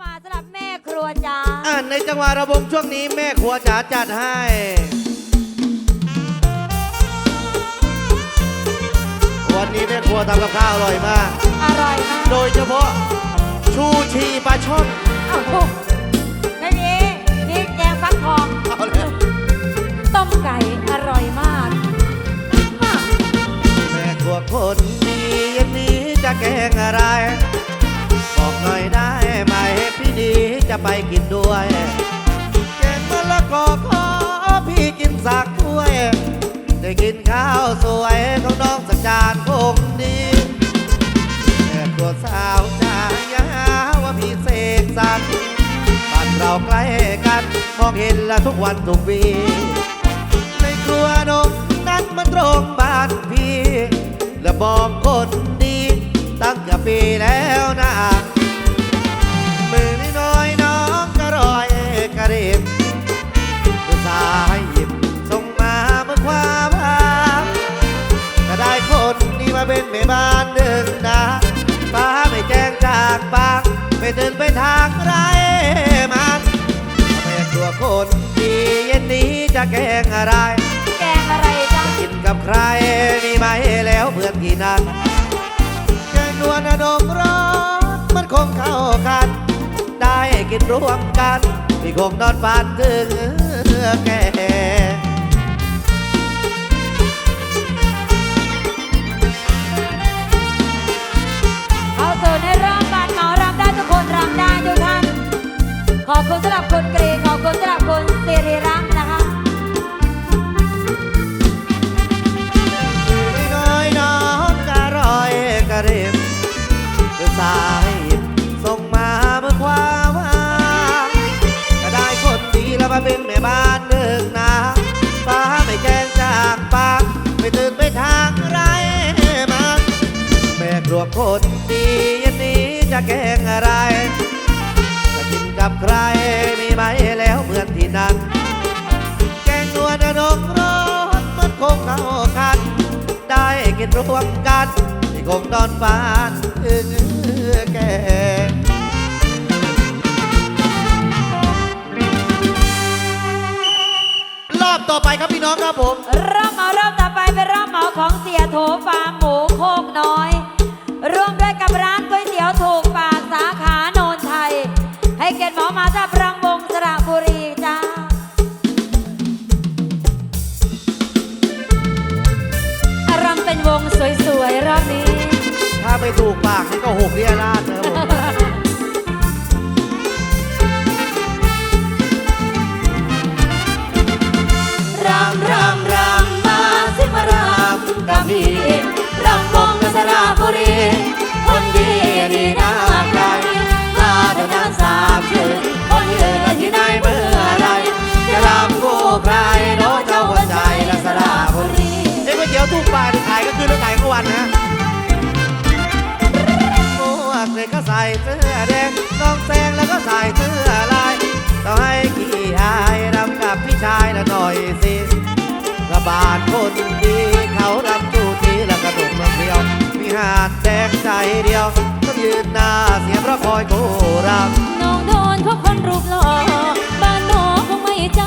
มาสำหรับแม่ครัวจ้าอ่าในจังหวะระบงช่วงนี้แม่ครัวจ๋าจัดให้ วันนี้แม่ครัวทำกับข้าวอร่อยมาก อร่อยมากโดยเฉพาะชูชีปลาช่อนอ้าวไม่มีนี่แกงฟักทอง เอาเลยต้มไก่อร่อยมากมากแม่ครัวคนดีเย็นนี้จะแกงอะไร บอกหน่อยได้ไหมพี่ดีจะไปกินด้วยแกงมะละกอขอพี่กินสักถ้วย ได้กินข้าวสวยของน้องสักจานคงดีแม่ครัวสาวจาอย่าหาว่าพี่เสกสรรบ้านเราใกล้กันมองเห็นละทุกวันทุกวีในครัวนมนั้นมันตรงบ้านพี่และบอกคนดี ตั้งกือบปีแล้วนะ มาเป็นแม่บ้านเดินนะป้าไม่แจ้งจากปากไม่เดินไปทางไรมันแม่ตัวคนดีเย็นนี้จะแกงอะไร แกงอะไรจ้ากินกับใครมีไหมแล้วเพื่อนที่นั่นแกงนวลอดมร้อนมันคงเข้ากัน ได้กินร่วมกันพี่คงนอนฝันถึงแก่เอบคุณสำหรับคุณกรีนขอบคุณสำหรับคุณสิริรักนะคะน้อยน้องกะรอยกระเร็บคือสายส่งมาเมื่อความว่าก็ได้คนดีแล้วมาเป็นแม่บ้านเดิงนะฟ้าไม่แจ้งจากปากไม่ตื่นไปทางไรมันแม่ครัวคนดีย็นนี้จะแกงอะไร กับใครมีไหมแล้วเหมือนที่นั่นแกงนวลนงร้อนมันคงเข้ากัน ได้กินรวมกันที่คงนอนฝันถึงแกรอบต่อไปครับพี่น้องครับผมรอบเหมารอบต่อไปเป็นรอบเหมาของเสียโถฟาร์มหมูโคกน้อย ร่วมด้วยกับร้านก๋วยเตี๋ยวถูก ให้เกียรติหมอมาจากรังวงสระบุรีจ้ารำเป็นวงสวยๆรอบนี้ ถ้าไม่ถูกปากนี่ก็หกเรียราดนะครับผมรำรำรำมาสิมารำกับพี่รำวงสระบุรี ใครโน้เจ้าหัวใจและสระบุรีเอ้ก๋วยเตี๋ยวถูกปากนี่ขายก็คือเรื่องขายกลางวันนะหมวกเลยก็ใส่เสื้อแดงน้องแซงแล้วก็ใส่เสื้อลายต้องให้ขี้อายรำกับพี่ชายละหน่อยสิกระบาดคนดีเขารำจูทีแล้วกระดุมเมืองเดียวมีหาดแดงใจเดียวต้องยืนหน้าเสียเพราะคอยกูรำน้องโดนเพราะคนรูปหล่อบ้านหนอคงไม่ใจ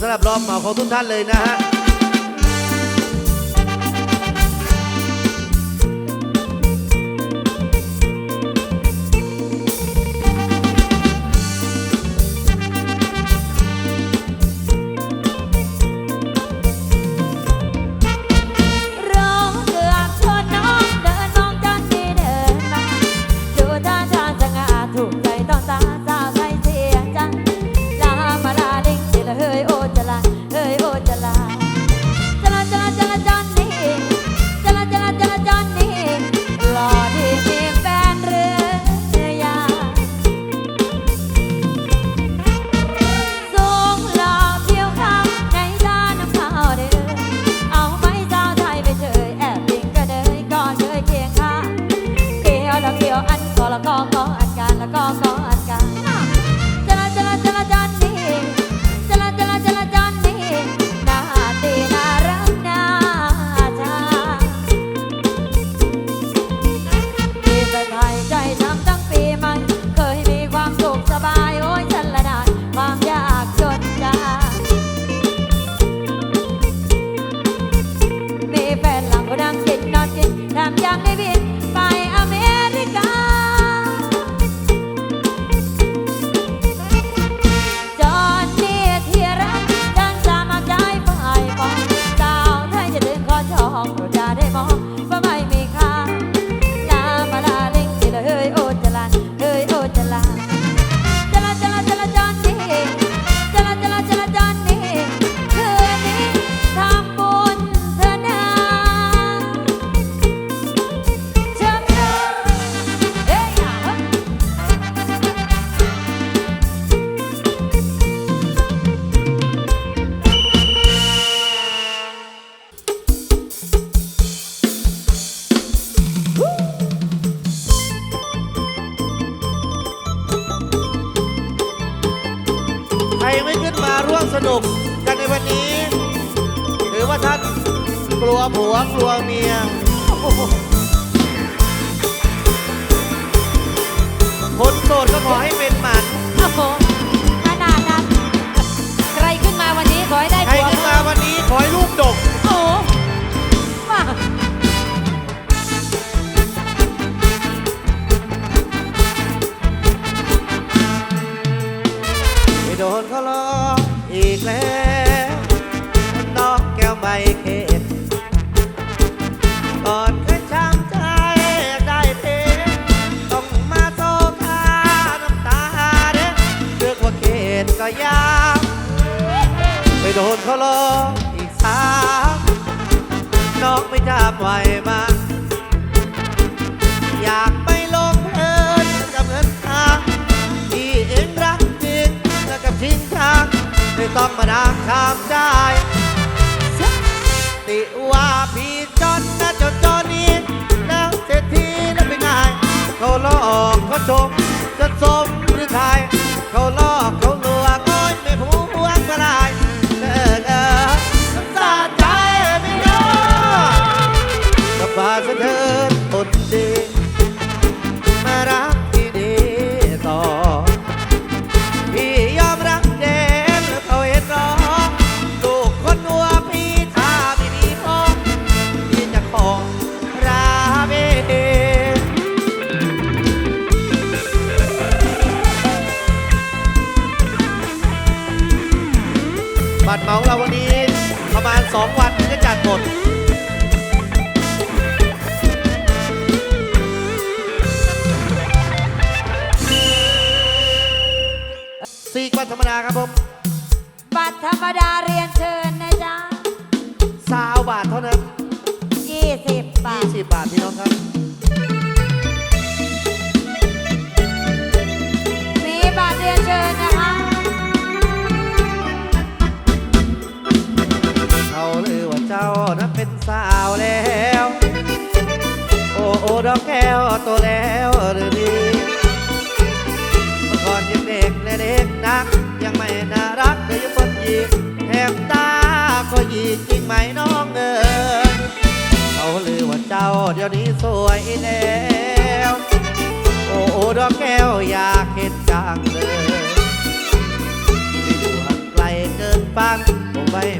สำหรับรอบเหมาของทุกท่านเลยนะฮะ ไม่ขึ้นมาร่วมสนุกกันในวันนี้ หรือว่าท่านกลัวผัวกลัวเมีย คนโสดก็ขอให้เป็นหมัน that's all. ประมาณสองวันถึงจะจัดหมดซีกวันธรรมดาครับผม บัตรธรรมดาเรียนเชิญนะจ๊ะสาวบาทเท่านั้นยี่สิบบาทยี่สิบาทพี่น้องครับ มีบัตรเรียนเชิญนะ สาวแล้ว โอ้โอดอกแก้วโตแล้วหรือดีเมื่อก่อนยังเด็กและเด็กนัก ยังไม่น่ารักเลยังคนยิกแถมตาก็ยิกจริงไหมน้องเอ๋ยเขาลือว่าเจ้าเดี๋ยวนี้สวยแล้วโอ้โอดอกแก้วอยากเห็นจังเลยอยู่ห่างไกลเกินฝัน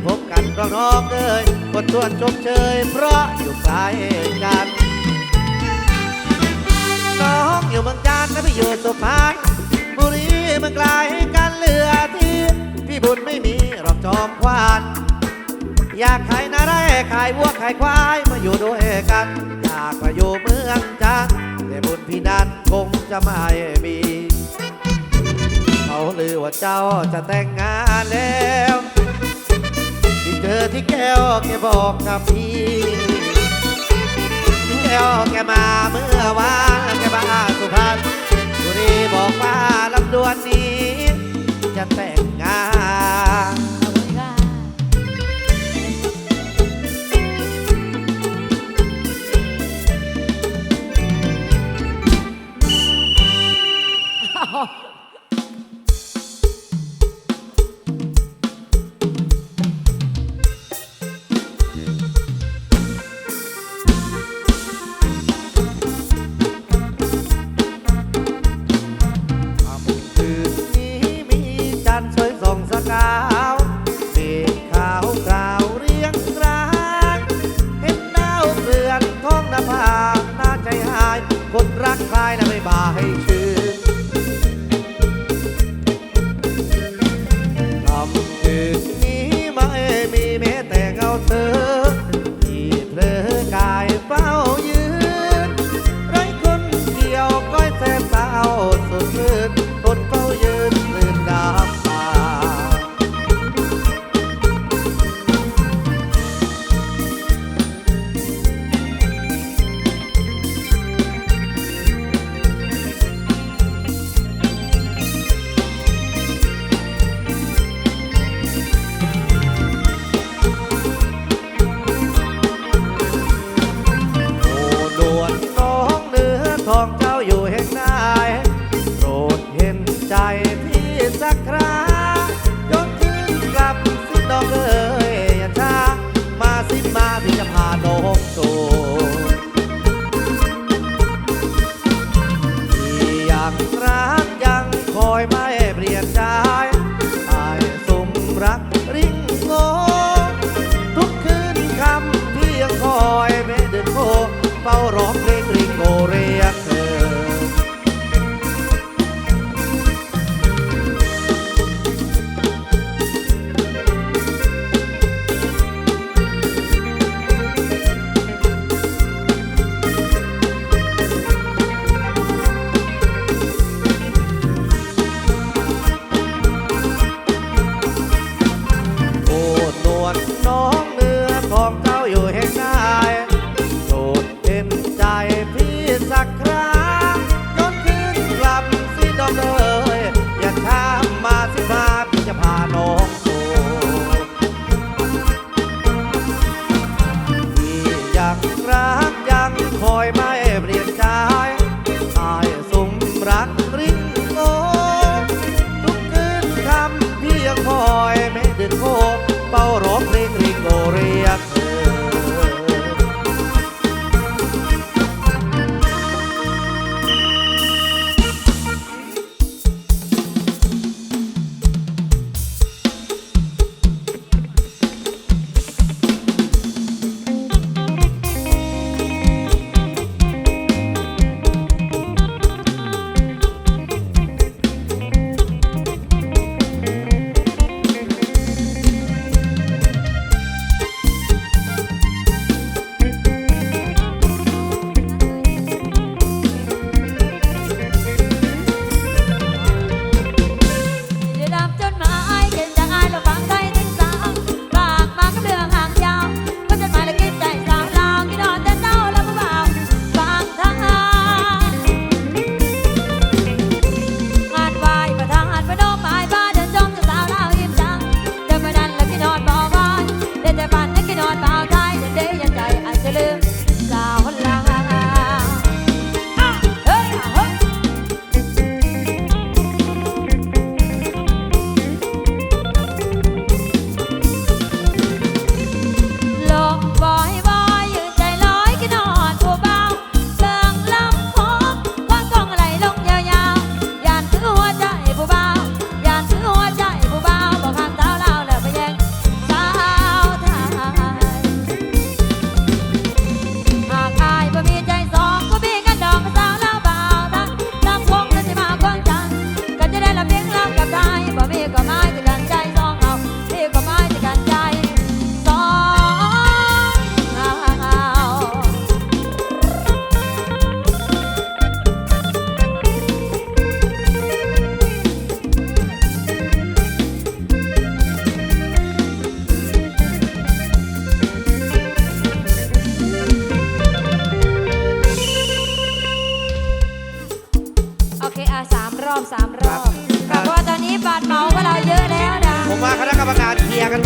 พบกันรองน้องเอ้ยกดส่วนชมเชย เพราะอยู่ไกลกันน้องอยู่เมืองจันทร์และพี่อยู่สุพรรณบุรีเมืองไกลกันเหลือที่พี่บุญไม่มีหรอกจอมควานอยากขายนาได้ขายวัวขายควายมาอยู่ด้วยกันอยากมาอยู่เมืองจันทร์แต่บุญพี่นั้นคงจะไม่มีเขาลือว่าเจ้าจะแต่งงานแล้ว อที่แก้วแกบอกกับพี่ที่แก้วแกมาเมื่อวานแกมาสุพรรณบุรีบอกว่าลำดวนนี้จะแต่งงาน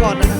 one.